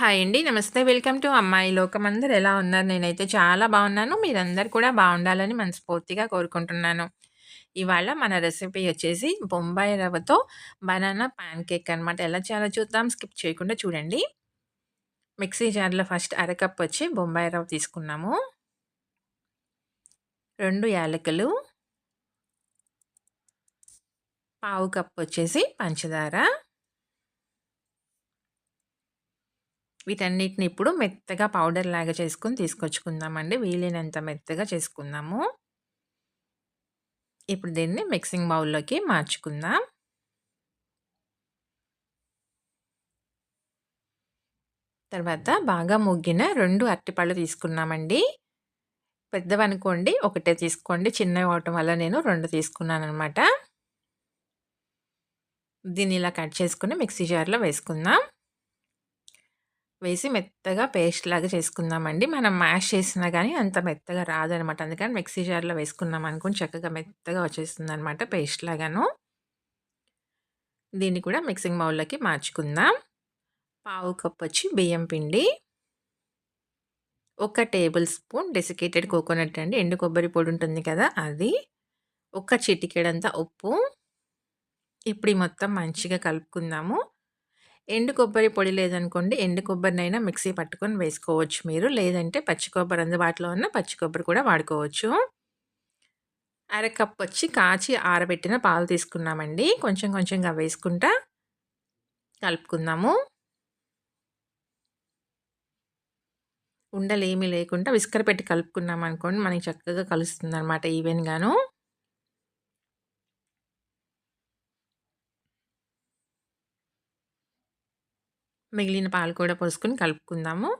Hi అండి. నమస్తే. Welcome to అమ్మాయి లోకం. అందరు ఎలా ఉన్నారు? నేనైతే చాలా బాగున్నాను. మీరందరు కూడా బాగుండాలని మనస్ఫూర్తిగా కోరుకుంటున్నాను. ఇవాళ మన రెసిపీ వచ్చేసి బొంబాయి రవ్వతో బనానా పాన్ కేక్ అనమాట. ఎలా చేయాలో చూద్దాం. స్కిప్ చేయకుండా చూడండి. మిక్సీ జార్‌లో ఫస్ట్ అరకప్ వచ్చి బొంబాయి రవ్వ తీసుకున్నాము. రెండు యాలకులు. పావు కప్ వచ్చేసి పంచదార. వీటన్నిటిని ఇప్పుడు మెత్తగా పౌడర్ లాగా చేసుకొని తీసుకొచ్చుకుందామండి. వీలైనంత మెత్తగా చేసుకుందాము. ఇప్పుడు దీన్ని మిక్సింగ్ బౌల్‌లోకి మార్చుకుందాం. తర్వాత బాగా ముగ్గిన రెండు అరటిపళ్ళు తీసుకున్నామండి. పెద్దవనుకోండి ఒకటే తీసుకోండి. చిన్నవి అవటం వల్ల నేను రెండు తీసుకున్నాను అనమాట దీన్ని ఇలా కట్ చేసుకుని మిక్సీ జార్‌లో వేసుకుందాం. వేసి మెత్తగా పేస్ట్ లాగా చేసుకుందామండి. మనం మ్యాష్ చేసినా కానీ అంత మెత్తగా రాదనమాట. అందుకని మిక్సీ జార్‌లో వేసుకున్నాం అనుకుని చక్కగా మెత్తగా వచ్చేస్తుంది అనమాట పేస్ట్ లాగాను. దీన్ని కూడా మిక్సింగ్ బౌల్‌లోకి మార్చుకుందాం. పావు కప్ వచ్చి బియ్యం పిండి. ఒక టేబుల్ స్పూన్ డెసికేటెడ్ కోకోనట్ అండి. ఎండు కొబ్బరి పొడి ఉంటుంది కదా! అది. ఒక చిటికెడంత ఉప్పు. ఇప్పుడు మొత్తం మంచిగా కలుపుకుందాము. ఎండు కొబ్బరి పొడి లేదనుకోండి ఎండు కొబ్బరినైనా మిక్సీ పట్టుకొని వేసుకోవచ్చు మీరు. లేదంటే పచ్చి కొబ్బరి అందుబాటులో ఉన్న పచ్చి కొబ్బరి కూడా వాడుకోవచ్చు. అర కప్ వచ్చి కాచి ఆరబెట్టిన పాలు తీసుకున్నామండి. కొంచెం కొంచెంగా వేసుకుంటా కలుపుకుందాము. ఉండలేమీ లేకుండా విస్కర పెట్టి కలుపుకున్నామనుకోండి మనకి చక్కగా కలుస్తుంది అనమాట ఈవెన్‌గాను. మిగిలిన పాలు కూడా పోసుకొని కలుపుకుందాము.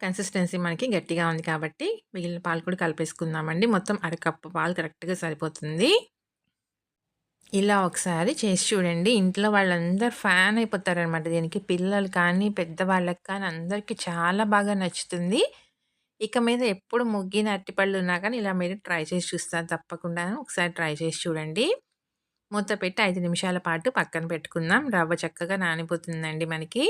కన్సిస్టెన్సీ మనకి గట్టిగా ఉంది కాబట్టి మిగిలిన పాలు కూడా కలిపేసుకుందామండి. మొత్తం అరకప్పు పాలు కరెక్ట్‌గా సరిపోతుంది. ఇలా ఒకసారి చేసి చూడండి. ఇంట్లో వాళ్ళందరూ ఫ్యాన్ అయిపోతారనమాట దీనికి. పిల్లలు కానీ, పెద్దవాళ్ళకి కానీ అందరికీ చాలా బాగా నచ్చుతుంది. ఇక మీద ఎప్పుడు ముగ్గిన అరటిపళ్ళు ఉన్నా కానీ ఇలా మీరు ట్రై చేసి చూస్తారు తప్పకుండా ఒకసారి ట్రై చేసి చూడండి. మూత పెట్టి ఐదు నిమిషాల పాటు పక్కన పెట్టుకుందాం. రవ్వ చక్కగా నానిపోతుందండి మనకి.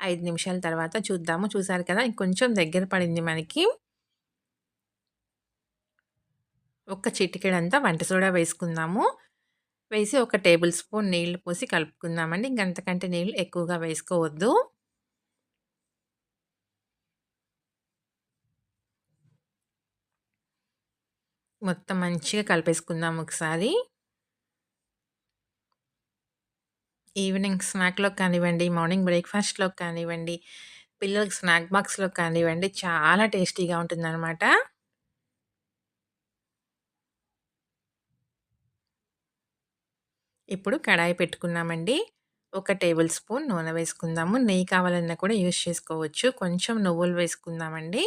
ఐదు నిమిషాల తర్వాత చూద్దాము. చూసారు కదా! ఇంకొంచెం దగ్గర పడింది మనకి. ఒక చిటికెడంతా వంట సోడా వేసుకుందాము. వేసి ఒక టేబుల్ స్పూన్ నీళ్ళు పోసి కలుపుకుందామండి. ఇంక అంతకంటే నీళ్ళు ఎక్కువగా వేసుకోవద్దు. మొత్తం మంచిగా కలిపేసుకుందాం ఒకసారి. ఈవినింగ్ స్నాక్లో కానివ్వండి, మార్నింగ్ బ్రేక్ఫాస్ట్లో కానివ్వండి, పిల్లలకి స్నాక్ బాక్స్లో కానివ్వండి చాలా టేస్టీగా ఉంటుందనమాట. ఇప్పుడు కడాయి పెట్టుకున్నామండి. ఒక టేబుల్ స్పూన్ నూనె వేసుకుందాము. నెయ్యి కావాలన్నా కూడా యూజ్ చేసుకోవచ్చు. కొంచెం నువ్వులు వేసుకుందామండి.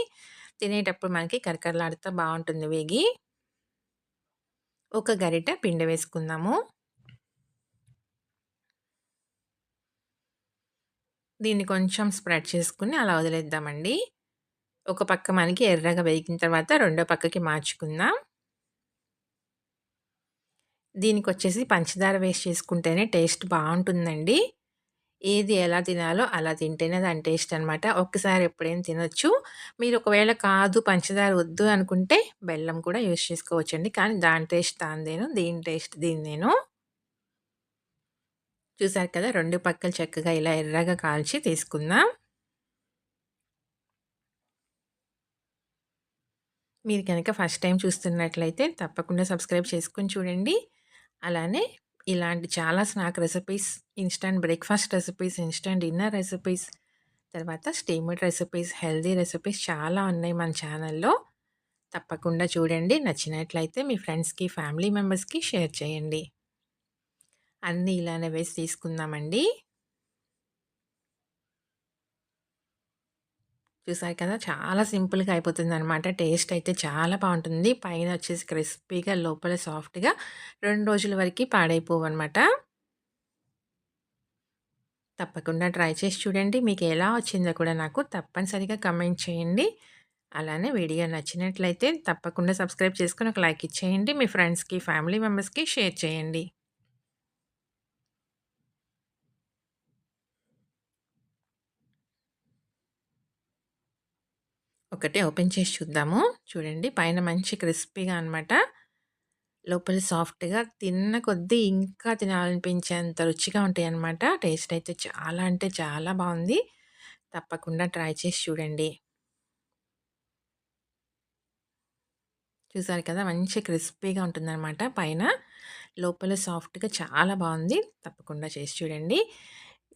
తినేటప్పుడు మనకి కరకరలాడుతా బావుంటుంది వేగి. ఒక గరిటె పిండి వేసుకుందాము. దీన్ని కొంచెం స్ప్రెడ్ చేసుకుని అలా వదిలేద్దామండి. ఒక పక్క మనకి ఎర్రగా వేగిన తర్వాత రెండో పక్కకి మార్చుకుందాం. దీనికి వచ్చేసి పంచదార వేస్ట్ చేసుకుంటేనే టేస్ట్ బాగుంటుందండి ఏది ఎలా తినాలో అలా తింటేనే దాని టేస్ట్ అనమాట. ఒక్కసారి ఎప్పుడైనా తినొచ్చు. మీరు ఒకవేళ కాదు పంచదార వద్దు అనుకుంటే బెల్లం కూడా యూజ్ చేసుకోవచ్చండి. కానీ దాని టేస్ట్ దానిదేను. దీని టేస్ట్ దీనిదేను. చూసారు కదా! రెండు పక్కలు చక్కగా ఇలా ఎర్రగా కాల్చి తీసుకుందాం. మీరు కనుక ఫస్ట్ టైం చూస్తున్నట్లయితే తప్పకుండా సబ్స్క్రైబ్ చేసుకొని చూడండి. అలానే ఇలాంటి చాలా snack recipes, instant breakfast recipes, instant dinner recipes, తర్వాత స్టీమ్డ్ రెసిపీస్, హెల్దీ రెసిపీస్ చాలా ఉన్నాయి మన ఛానల్‌లో. తప్పకుండా చూడండి. నచ్చినట్లయితే మీ ఫ్రెండ్స్‌కి, ఫ్యామిలీ మెంబర్స్‌కి షేర్ చేయండి. అన్నీ ఇలానే వేసి తీసుకుందామండి. చూసారు కదా! చాలా సింపుల్‌గా అయిపోతుంది అనమాట టేస్ట్ అయితే చాలా బాగుంటుంది పైన వచ్చేసి క్రిస్పీగా, లోపల సాఫ్ట్‌గా రెండు రోజుల వరకు పాడైపోవు అనమాట తప్పకుండా ట్రై చేసి చూడండి. మీకు ఎలా వచ్చిందో కూడా నాకు తప్పనిసరిగా కమెంట్ చేయండి. అలానే వీడియో నచ్చినట్లయితే తప్పకుండా సబ్స్క్రైబ్ చేసుకొని ఒక లైక్ ఇచ్చేయండి. మీ ఫ్రెండ్స్‌కి, ఫ్యామిలీ మెంబర్స్‌కి షేర్ చేయండి. ఒక్కటే ఓపెన్ చేసి చూద్దాము. చూడండి పైన మంచి క్రిస్పీగా అనమాట. లోపల సాఫ్ట్‌గా తిన్న కొద్దీ ఇంకా తినాలనిపించేంత రుచిగా ఉంటాయన్నమాట. టేస్ట్ అయితే చాలా అంటే చాలా బాగుంది తప్పకుండా ట్రై చేసి చూడండి. చూసారు కదా! మంచి క్రిస్పీగా ఉంటుందనమాట పైన. లోపల సాఫ్ట్‌గా చాలా బాగుంది తప్పకుండా చేసి చూడండి.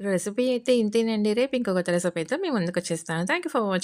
రెసిపీ అయితే ఇంతేనండి. రేపు ఇంకొక రెసిపీతో మీ ముందుకొచ్చేస్తాను. Thank you for watching.